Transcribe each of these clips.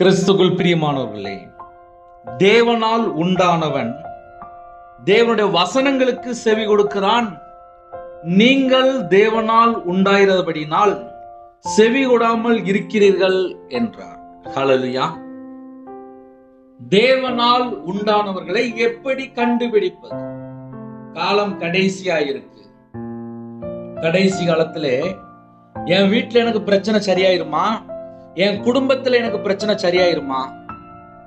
கிறிஸ்துக்குள் பிரியமானவர்களே தேவனால் உண்டானவன் தேவனுடைய வசனங்களுக்கு செவி கொடுக்கிறான். நீங்கள் தேவனால் உண்டாயிரபடினால் செவி கொடாமல் இருக்கிறீர்கள் என்றார். ஹலலியா தேவனால் உண்டானவர்களை எப்படி கண்டுபிடிப்பது? காலம் கடைசியா இருக்கு கடைசி காலத்திலே என் வீட்டுல எனக்கு பிரச்சனை சரியாயிருமா? என் குடும்பத்துல எனக்கு பிரச்சனை சரியாயிருமா?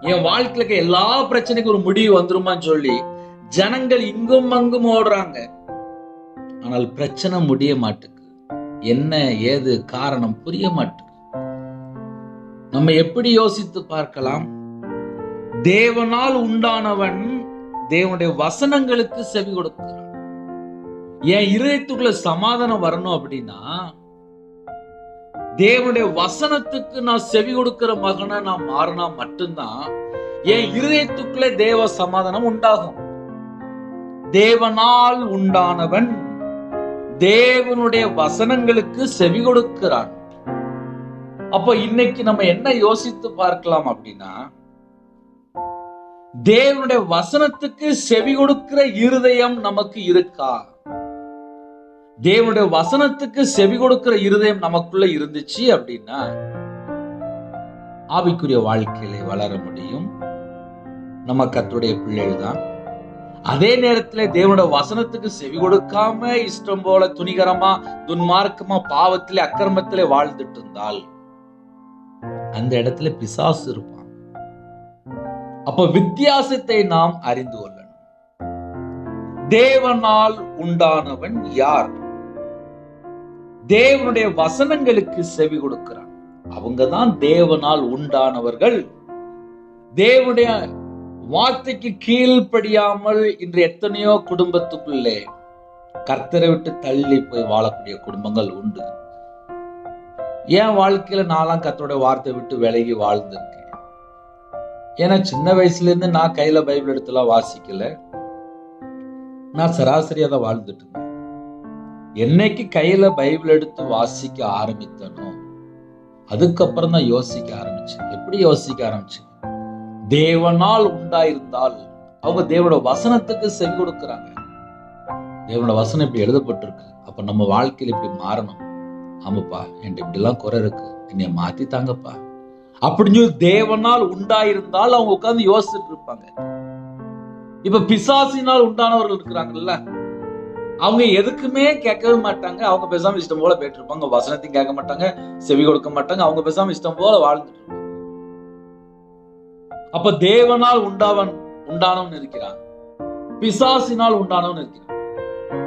என் வாழ்க்கையில இருக்க எல்லா பிரச்சனைக்கும் ஒரு முடிவு வந்துருமான்னு சொல்லி ஜனங்கள் இங்கும் அங்கும் ஓடுறாங்க. ஆனால் பிரச்சனை முடிய மாட்டுக்கு. என்ன ஏது காரணம் புரிய மாட்டுக்கு. நம்ம எப்படி யோசித்து பார்க்கலாம்? தேவனால் உண்டானவன் தேவனுடைய வசனங்களுக்கு செவி கொடுக்கிறான். என் இருதயத்துக்குள்ள சமாதானம் வரணும் அப்படின்னா தேவனுடைய வசனத்துக்கு நான் செவி கொடுக்கிற மகனா நான் மாறினா மட்டும்தான் என் இருதயத்துக்குள்ளே தேவ சமாதானம் உண்டாகும். தேவனால் உண்டானவன் தேவனுடைய வசனங்களுக்கு செவி கொடுக்கிறான். அப்ப இன்னைக்கு நம்ம என்ன யோசித்து பார்க்கலாம் அப்படின்னா தேவனுடைய வசனத்துக்கு செவி கொடுக்கிற இருதயம் நமக்கு இருக்கா? தேவனுடைய வசனத்துக்கு செவி கொடுக்கிற இருதயம் நமக்குள்ள இருந்துச்சு அப்படின்னா ஆவிக்குரிய வாழ்க்கையில வளர முடியும். நம்ம கத்துடைய பிள்ளைகள் தான் அதே நேரத்துல தேவனோட வசனத்துக்கு செவி கொடுக்காம இஷ்டம் போல துணிகரமா துன்மார்க்கமா பாவத்திலே அக்கிரமத்திலே வாழ்ந்துட்டு இருந்தால் அந்த இடத்துல பிசாசு இருப்பான். அப்ப வித்தியாசத்தை நாம் அறிந்து கொள்ளணும். தேவனால் உண்டானவன் யார்? தேவனுடைய வசனங்களுக்கு செவி கொடுக்கிறான். அவங்க தான் தேவனால் உண்டானவர்கள். தேவனுடைய வார்த்தைக்கு கீழ்ப்படியாமல் இன்று எத்தனையோ குடும்பத்துக்குள்ளே கர்த்தரை விட்டு தள்ளி போய் வாழக்கூடிய குடும்பங்கள் உண்டு. என் வாழ்க்கையில நான்லாம் கர்த்தருடைய வார்த்தை விட்டு விலகி வாழ்ந்திருக்கேன். ஏன்னா சின்ன வயசுல இருந்து நான் கையில பைபிள் எடுத்துலாம் வாசிக்கல. நான் சராசரியா தான் வாழ்ந்துட்டு இருந்தேன். என்னைக்கு கையில பைபிள் எடுத்து வாசிக்க ஆரம்பித்தனோ அதுக்கப்புறம் தான் யோசிக்க ஆரம்பிச்சேன். எப்படி யோசிக்க ஆரம்பிச்சேன்? தேவனால் உண்டாயிருந்தால் அவங்க தேவனோட வசனத்துக்கு செவி கொடுக்குறாங்க. தேவனோட வசனம் இப்படி எழுதப்பட்டிருக்கு. அப்ப நம்ம வாழ்க்கையில இப்படி மாறணும். ஆமாப்பா என்கிட்ட இப்படி எல்லாம் குறை இருக்கு. என்னைய மாத்தி தாங்கப்பா. அப்படின்னு சொல்லி தேவனால் உண்டாயிருந்தால் அவங்க உட்கார்ந்து யோசிச்சுட்டு இருப்பாங்க. இப்ப பிசாசினால் உண்டானவர்கள் இருக்கிறாங்கல்ல? அவங்க எதுக்குமே கேட்கவே மாட்டாங்க. அவங்க பேசாம இஷ்டம் போல போயிட்டு இருப்பாங்க. வசனத்தையும் கேட்க மாட்டாங்க. செவி கொடுக்க மாட்டாங்க. அவங்க பேசாம இஷ்டம் போல வாழ்ந்துட்டு இருப்பாங்க. அப்ப தேவனால் உண்டாவன் உண்டானவன் இருக்கிறான். பிசாசினால் உண்டானவன் இருக்கிறான்.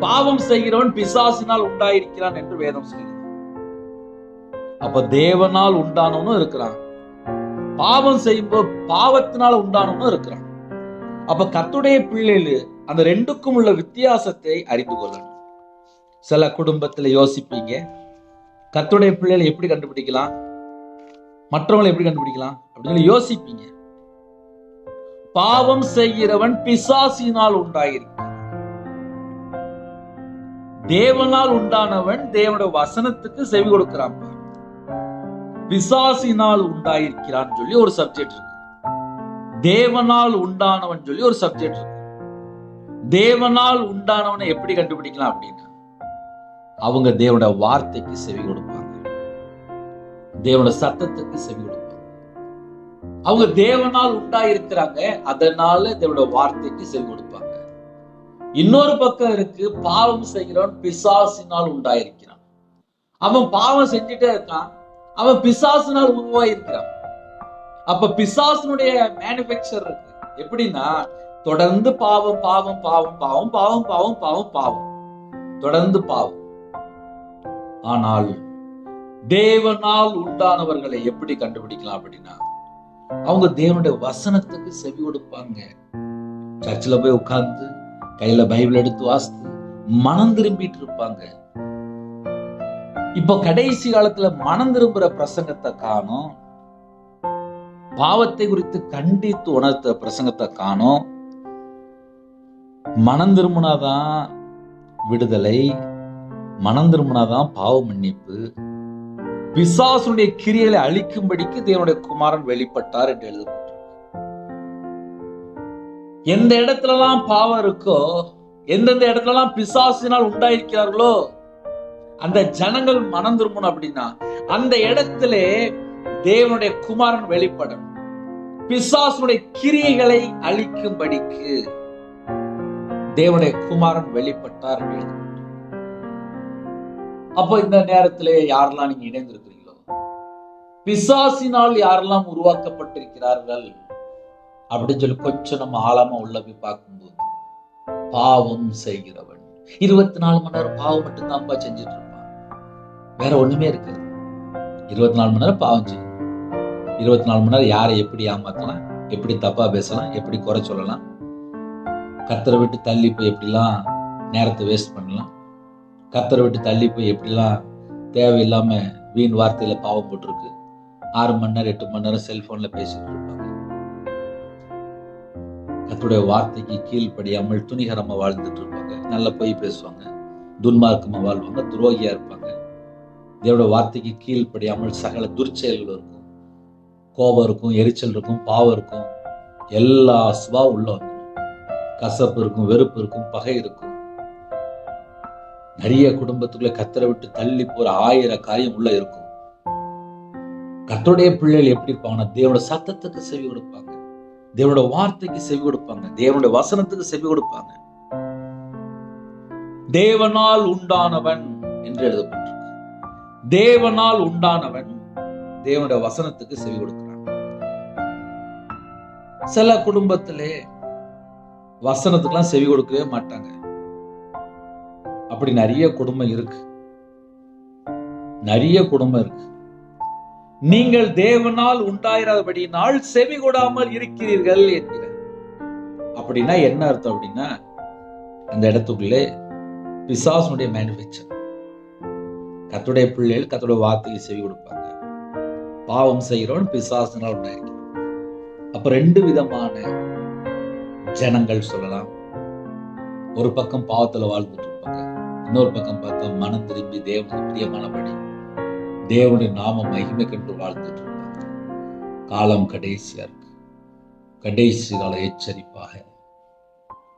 பாவம் செய்கிறவன் பிசாசினால் உண்டாயிருக்கிறான் என்று வேதம் சொல்கிறது. அப்ப தேவனால் உண்டானவனும் இருக்கிறான். பாவம் செய்யும்போது பாவத்தினால் உண்டானவனும் இருக்கிறான். அப்ப கத்துடைய பிள்ளைகள் அந்த ரெண்டுக்கும் உள்ள வித்தியாசத்தை அறிந்து கொள்ளணும். சில குடும்பத்தில் யோசிப்பீங்க. கத்துடைய பிள்ளைகளை எப்படி கண்டுபிடிக்கலாம்? மற்றவங்களை எப்படி கண்டுபிடிக்கலாம்? அப்படின்னு யோசிப்பீங்க. பாவம் செய்கிறவன் பிசாசினால் உண்டாயிருக்கிறான். தேவனால் உண்டானவன் தேவனுடைய வசனத்துக்கு செவி கொடுக்கிறான் பிசாசினால் உண்டாயிருக்கிறான் சொல்லி ஒரு சப்ஜெக்ட் இருக்கு. தேவனால் உண்டானவன் சொல்லி ஒரு சப்ஜெக்ட் இருக்கு. தேவனால் உண்டானவனை எப்படி கண்டுபிடிக்கலாம் அப்படின்னா அவங்க தேவனோட வார்த்தைக்கு செவி கொடுப்பாங்க. தேவனோட சத்தத்துக்கு செவி கொடுப்பாங்க. அவங்க தேவனால் உண்டாயிருக்கிறாங்க அதனால தேவனோட வார்த்தைக்கு செவி கொடுப்பாங்க. இன்னொரு பக்கம் இருக்கு பாவம் செய்கிறவன் பிசாசினால் உண்டாயிருக்கிறான். அவன் பாவம் செஞ்சுட்டே இருக்கான் அவன் பிசாசினால் உருவாயிருக்கிறான். அப்ப பிசாசனுடைய மேனுபேக்சர் இருக்கு. எப்படின்னா தொடர்ந்து பாவம் பாவம் பாவம் பாவம் பாவம் பாவம் பாவம் பாவம். தொடர்ந்து பாவம். ஆனால் தேவனால் உண்டானவர்களை எப்படி கண்டுபிடிக்கலாம் அப்படின்னா அவங்க தேவனுடைய வசனத்துக்கு செவி கொடுப்பாங்க. சர்ச்சில் போய் உட்கார்ந்து கையில பைபிள் எடுத்து வாசித்து மனம் திரும்பிட்டு இருப்பாங்க. இப்போ கடைசி காலத்துல மனம் திரும்புற பிரசங்கத்தை காணும். பாவத்தை குறித்து கண்டித்து உணர்த்த பிரசங்கத்தை காணும். மனம் திரும்பினாதான் விடுதலை மனம் திரும்பினாதான் பாவ மன்னிப்பு. பிசாசுடைய கிரியலை அழிக்கும்படிக்கு தேவனுடைய குமாரன் வெளிப்பட்டார் என்று எழுதப்பட்டிருக்கு. எந்த இடத்துலலாம் பாவம் இருக்கோ எந்தெந்த இடத்துலலாம் பிசாசினால் உண்டாயிருக்கிறார்களோ அந்த ஜனங்கள் மனம் திரும்பணும் அப்படின்னா அந்த இடத்துல தேவனுடைய குமாரன் வெளிப்படணும். பிசாசுடைய கிரியைகளை அழிக்கும்படிக்கு. தேவனுடைய குமாரன் வெளிப்பட்டார் அப்போ இந்த நேரத்திலே யாரெல்லாம் நீங்க இணைந்திருக்கிறீங்களோ பிசாசினால் யாரெல்லாம் உருவாக்கப்பட்டிருக்கிறார்கள்? அப்படின்னு சொல்லி கொஞ்சம் நம்ம ஆழமா உள்ள போய் பார்க்கும்போது பாவம் செய்கிறவன். இருபத்தி நாலு மணி நேரம் பாவம் மட்டும்தான்ப்பா செஞ்சுட்டு இருப்பான். வேற ஒண்ணுமே இருக்காது. இருபத்தி நாலு மணி நேரம் பாவம் செய்யும். இருபத்தி நாலு மணி நேரம் யாரை எப்படி ஏமாத்தலாம்? எப்படி தப்பா பேசலாம்? எப்படி குறை சொல்லலாம்? கத்தரை விட்டு தள்ளி போய் எப்படிலாம் நேரத்தை வேஸ்ட் பண்ணலாம்? கத்தரை விட்டு தள்ளி போய் எப்படிலாம் தேவையில்லாம வீண் வார்த்தையில பாவம் போட்டிருக்கு? ஆறு மணி நேரம் எட்டு மணி நேரம் செல்போன்ல பேசிட்டு இருப்பாங்க. கத்தருடைய வார்த்தைக்கு கீழ்ப்படியாமல் துணிகரமா வாழ்ந்துட்டு இருப்பாங்க. நல்லா போய் பேசுவாங்க. துன்மார்க்கமா வாழ்வாங்க. துரோகியா இருப்பாங்க. இதோட வார்த்தைக்கு கீழ்ப்படியாமல் சகல துர்ச்செயல்கள் இருக்கும். கோபம் இருக்கும் எரிச்சல் இருக்கும் பாவம் இருக்கும். எல்லா சுபா உள்ள கசப்பு இருக்கும் வெறுப்பு இருக்கும் பகை இருக்கும். நிறைய குடும்பத்துக்குள்ள கத்தரை விட்டு தள்ளி போற ஆயிரம் காரியம் உள்ள இருக்கும். கத்தருடைய பிள்ளைகள் எப்படி இருப்பாங்கன்னா தேவனோட சத்தத்துக்கு செவி கொடுப்பாங்க. தேவனோட வார்த்தைக்கு செவி கொடுப்பாங்க. தேவனுடைய வசனத்துக்கு செவி கொடுப்பாங்க. தேவனால் உண்டானவன் என்று எழுதப்பட்டிருக்கு. தேவனால் உண்டானவன் தேவனுடைய வசனத்துக்கு செவி கொடுக்கிறான். சில குடும்பத்திலே வசனத்துக்கெல்லாம் செவி கொடுக்கவே மாட்டாங்க. அப்படி நிறைய குடும்பம் இருக்கு. நிறைய குடும்பம் இருக்கு. நீங்கள் தேவனால் உண்டாயிராதபடியினால் செவி கொடாமல் இருக்கிறீர்கள் என்கிற. அப்படின்னா என்ன அர்த்தம் அப்படின்னா அந்த இடத்துக்குள்ளே பிசாசுடைய மேனுஃபேக்சர் கத்துடைய பிள்ளைகள் கத்துடைய வார்த்தையை செவி கொடுப்பாங்க. பாவம் செய்கிறவன் பிசாசனால் உண்டாயிருக்கிறான் அப்ப ரெண்டு விதமான ஜனங்கள் சொல்லலாம். ஒரு பக்கம் பாவத்துல வாழ்ந்துட்டு இருப்பாங்க இன்னொரு பக்கம் பார்த்தா மனம் திரும்பி தேவனுக்கு பிரியமானபடி தேவனுடைய நாம மகிமை கண்டு வாழ்ந்துட்டு இருப்பாங்க காலம் கடைசியா இருக்கு. கடைசி கால எச்சரிப்பாக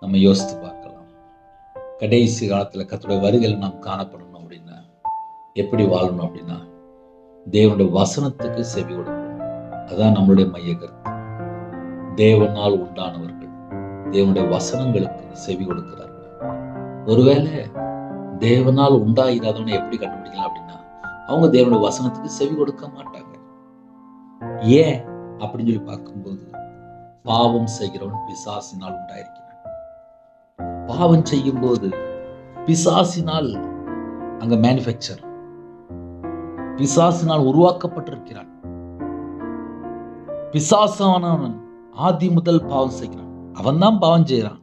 நம்ம யோசித்து பார்க்கலாம். கடைசி காலத்துல கத்துடைய வருகையில் நாம் காணப்படணும் அப்படின்னா எப்படி வாழணும் அப்படின்னா தேவனுடைய வசனத்துக்கு செவி கொடுக்கணும். அதான் நம்மளுடைய மைய கருத்து தேவனால் உண்டானவர்கள் தேவனுடைய வசனங்களுக்கு செவி கொடுக்கிறார்கள் ஒருவேளை தேவனால் உண்டாயிராதவனை எப்படி கண்டுபிடிக்கலாம் அப்படின்னா அவங்க தேவனுடைய வசனத்துக்கு செவி கொடுக்க மாட்டாங்க. ஏன்? அப்படின்னு சொல்லி பார்க்கும்போது பாவம் செய்கிறவன் பிசாசினால் உண்டாயிருக்கிறான். பாவம் செய்யும் போது பிசாசினால் அங்க மேனுஃபேக்சர் பிசாசினால் உருவாக்கப்பட்டிருக்கிறான். பிசாசானவன் ஆதி முதல் பாவம் செய்கிறான். அவன் தான் பாவம் செய்கிறான்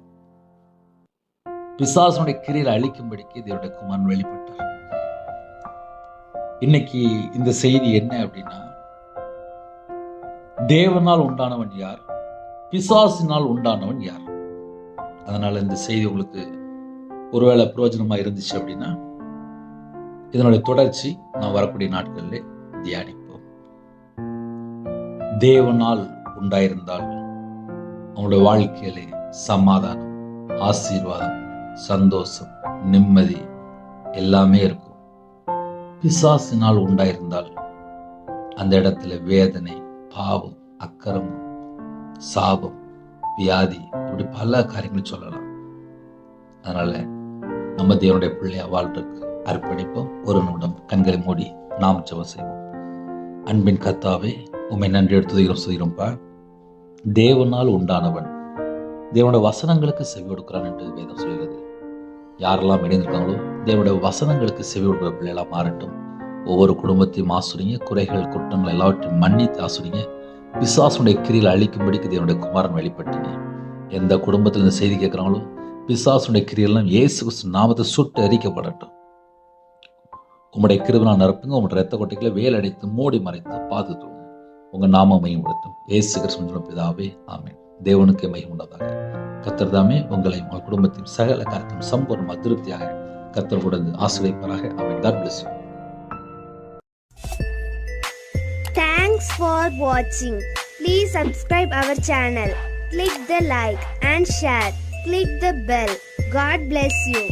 பிசாசனுடைய கிரியில் அழிக்கும்படிக்கு தேவனுடைய குமாரன் வெளிப்பட்டார். இன்னைக்கு இந்த செய்தி என்ன அப்படின்னா தேவனால் உண்டானவன் யார்? பிசாசினால் உண்டானவன் யார்? அதனால இந்த செய்தி உங்களுக்கு ஒருவேளை பிரயோஜனமா இருந்துச்சு அப்படின்னா இதனுடைய தொடர்ச்சி நான் வரக்கூடிய நாட்களில் தியானிப்போம். தேவனால் உண்டாயிருந்தால் அவங்களுடைய வாழ்க்கையிலே சமாதானம் ஆசீர்வாதம் சந்தோஷம் நிம்மதி எல்லாமே இருக்கும். பிசாசினால் உண்டாயிருந்தால் அந்த இடத்துல வேதனை பாவம் அக்கரமும் சாபம் வியாதி இப்படி பல காரியங்கள் சொல்லலாம். அதனால நம்ம தேவனுடைய பிள்ளையா வாழ்றதுக்கு அர்ப்பணிப்போம். ஒரு நிமிடம் கண்களை மூடி நாம் ஜெபம் செய்வோம். அன்பின் கத்தாவே உண்மை நன்றி எடுத்துகிறோம் செய்கிறோம்ப்பா தேவனால் உண்டானவன். தேவனுடைய வசனங்களுக்கு செவி கொடுக்கிறான் என்று வேதம் சொல்கிறது. யாரெல்லாம் இணைந்திருக்காங்களோ தேவனுடைய வசனங்களுக்கு செவி கொடுக்கிற பிள்ளைகளாக மாறட்டும். ஒவ்வொரு குடும்பத்தையும் ஆசுறீங்க குறைகள் குற்றங்கள் எல்லாவற்றையும் மன்னித்து ஆசுறீங்க பிசாசுடைய கிரியில் அழிக்கும்படிக்கு தேவனுடைய குமாரன் வெளிப்பட்டீங்க எந்த குடும்பத்தில் இந்த செய்தி கேட்குறாங்களோ பிசாசுடைய கிரியெல்லாம் இயேசு கிறிஸ்து நாமத்தை சுட்டு அறிக்கப்படட்டும் உம்முடைய கிருபனா நிரப்புங்க உங்களுடைய ரத்த கொட்டைகளை வேல் அடைத்து மூடி மறைத்து பாதுகாத்து உங்கள் நாம மையப்படுத்தும் ஏசு கிறிஸ்துவின் பிதாவே ஆமேன் தேவனுக்கு மையம் உண்டதாக கத்தர் தாமே உங்களை உங்கள் குடும்பத்தையும் சகல காரியத்தையும் சம்பூர்ணமாக திருப்தியாக கத்தர் கொடுத்து ஆசிரியப்பராக அவன் God bless you for watching. Please subscribe our channel. Click the like and share. Click the bell. God bless you.